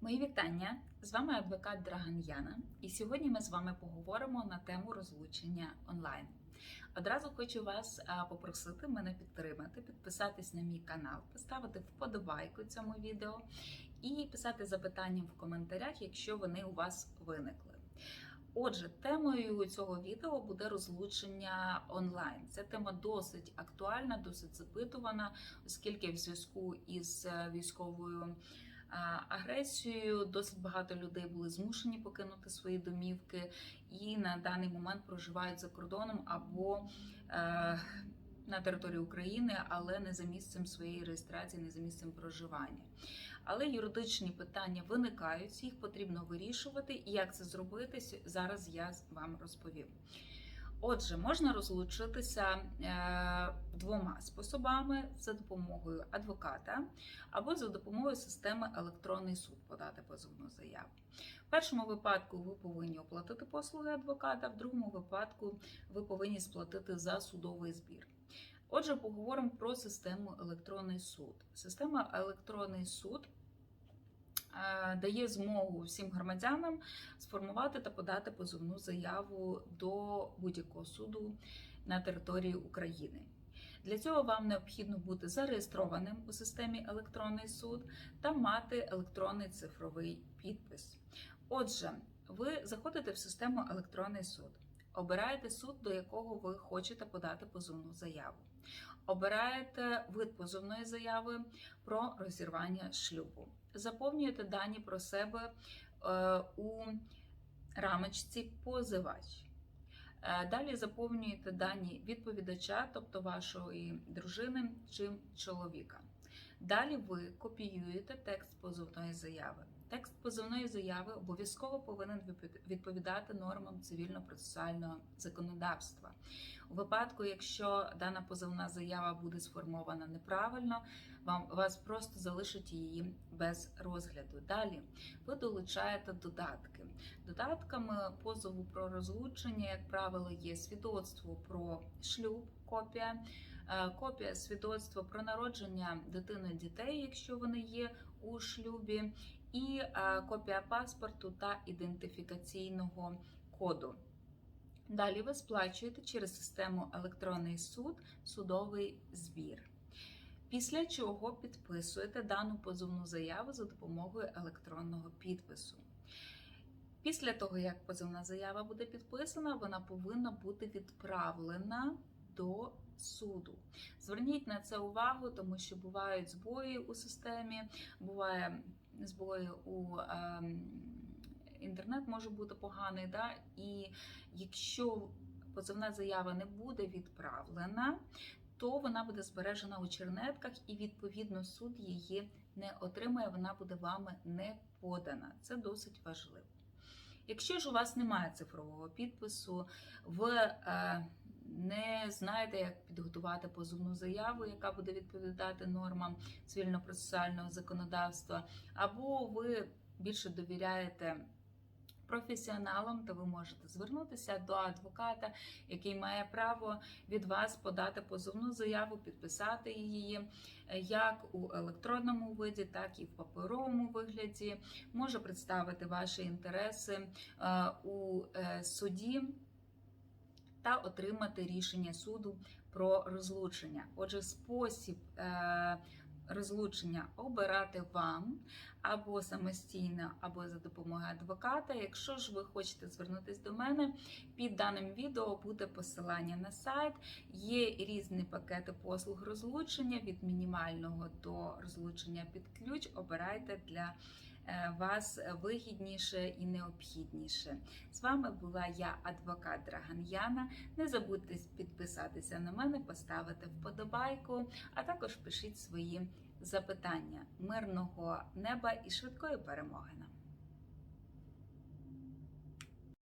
Мої вітання! З вами адвокат Драган Яна, і сьогодні ми з вами поговоримо на тему розлучення онлайн. Одразу хочу вас попросити мене підтримати, підписатись на мій канал, поставити вподобайку цьому відео і писати запитання в коментарях, якщо вони у вас виникли. Отже, темою цього відео буде розлучення онлайн. Ця тема досить актуальна, досить запитувана, оскільки в зв'язку із е, військовою агресією досить багато людей були змушені покинути свої домівки і на даний момент проживають за кордоном або е, на території України, але не за місцем своєї реєстрації, не за місцем проживання. Але юридичні питання виникають, їх потрібно вирішувати. І як це зробити, зараз я вам розповім. Отже, можна розлучитися е, двома способами за допомогою адвоката або за допомогою системи електронний суд подати позовну заяву. В першому випадку ви повинні оплатити послуги адвоката, в другому випадку ви повинні сплатити за судовий збір. Отже, поговоримо про систему електронний суд. Система електронний суд дає змогу всім громадянам сформувати та подати позовну заяву до будь-якого суду на території України. Для цього вам необхідно бути зареєстрованим у системі електронний суд та мати електронний цифровий підпис. Отже, ви заходите в систему електронний суд, обираєте суд, до якого ви хочете подати позовну заяву. Обираєте вид позовної заяви про розірвання шлюбу. Заповнюєте дані про себе е, у рамочці позивач. Е, Далі заповнюєте дані відповідача, тобто вашої дружини чи чоловіка. Далі ви копіюєте текст позовної заяви. Текст позовної заяви обов'язково повинен відпо- відповідати нормам цивільно-процесуального законодавства. У випадку, якщо дана позовна заява буде сформована неправильно, вам вас просто залишать її без розгляду. Далі ви долучаєте додатки. Додатками позову про розлучення, як правило, є свідоцтво про шлюб, копія, копія свідоцтва про народження дитини дітей, якщо вони є у шлюбі, і е, копія паспорту та ідентифікаційного коду. Далі ви сплачуєте через систему електронний суд судовий збір. Після чого підписуєте дану позовну заяву за допомогою електронного підпису. Після того, як позовна заява буде підписана, вона повинна бути відправлена до суду. Зверніть на це увагу, тому що бувають збої у системі, буває збої у ем, інтернет може бути поганий. Да? І якщо позовна заява не буде відправлена, то вона буде збережена у чернетках, і відповідно суд її не отримає, вона буде вами не подана. Це досить важливо. Якщо ж у вас немає цифрового підпису, ви е, не знаєте, як підготувати позовну заяву, яка буде відповідати нормам цивільно-процесуального законодавства, або ви більше довіряєте професіоналам, то ви можете звернутися до адвоката, який має право від вас подати позовну заяву, підписати її е, як у електронному виді, так і в паперовому вигляді. Може представити ваші інтереси е, у е, суді. Та отримати рішення суду про розлучення. Отже, спосіб е, розлучення обирати вам або самостійно, або за допомогою адвоката. Якщо ж ви хочете звернутися до мене, під даним відео буде посилання на сайт. Є різні пакети послуг розлучення від мінімального до розлучення під ключ. Обирайте для вас вигідніше і необхідніше. З вами була я, адвокат Драган Яна. Не забудьте підписатися на мене, поставити вподобайку, а також пишіть свої запитання. Мирного неба і швидкої перемоги!